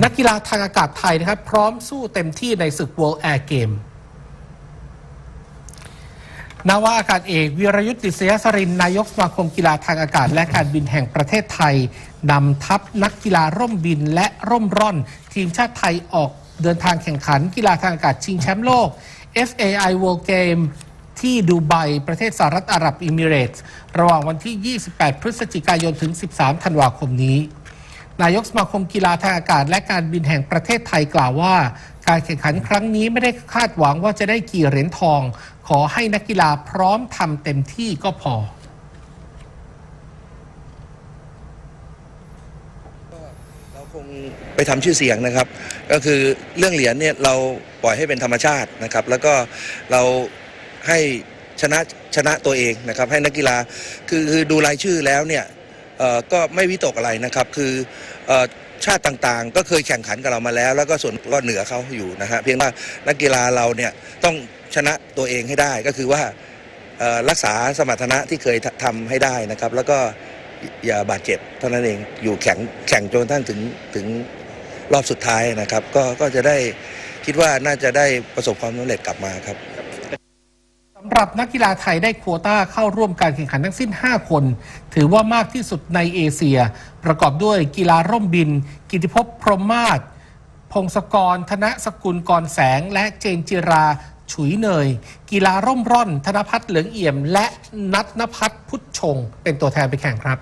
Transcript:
นักกีฬาทางอากาศไทยนะครับ พร้อมสู้เต็มที่ในศึก World Air Game นาวาอากาศเอกวีรยุทธ์ดิษยสรินนายกสมาคมกีฬาทางอากาศ และการบินแห่งประเทศไทยนำทัพนักกีฬาร่มบินและร่มร่อน ทีมชาติไทยออกเดินทางแข่งขันกีฬาทางอากาศชิงแชมป์โลก FAI World Game ที่ดูไบประเทศสหรัฐอาหรับเอมิเรตส์ระหว่างวันที่ 28 พฤศจิกายนถึง 13 ธันวาคมนี้ นายกสมาคมกีฬาทางอากาศ และการบินแห่งประเทศไทยกล่าวว่า การแข่งขันครั้งนี้ไม่ได้คาดหวังว่าจะได้กี่เหรียญทอง ขอให้นักกีฬาพร้อมทำเต็มที่ก็พอเราคงไปทำชื่อเสียงนะครับ ก็คือเรื่องเหรียญเนี่ยเราปล่อยให้เป็นธรรมชาตินะครับ แล้วก็เราให้ชนะชนะตัวเองนะครับ ให้นักกีฬาคือคือดูรายชื่อแล้วเนี่ย ก็ไม่วิตกอะไรนะครับ คืออชาติต่างๆ ก็เคยแข่งขันกับเรามาแล้ว แล้วก็ส่วนก็เหนือเขาอยู่นะฮะเพียงว่านักกีฬาเราเนี่ยต้องชนะตัวเองให้ได้ก็คือว่ารักษาสมรรถนะที่เคยทำให้ได้นะครับ แล้วก็อย่าบาดเจ็บเท่านั้นเองอยู่แข่งแข่งจนทั่งถึงถึงรอบสุดท้ายนะครับ ก็ก็จะได้คิดว่าน่าจะได้ประสบความสำเร็จกลับมาครับ ปรับนักกีฬาไทยได้โควต้าเข้าร่วมการแข่งขันทั้งสิ้น 5 คน ถือว่ามากที่สุดในเอเชีย ประกอบด้วยกีฬาร่มบิน กิติภพพรหมมาศพงศกร ธนสกุลกรแสง และเจนจิราฉุยเนย กีฬาร่มร่อน ธนพัฒน์เหลืองเอี่ยม และนัทนพัฒน์พุทธชง เป็นตัวแทนไปแข่งครับ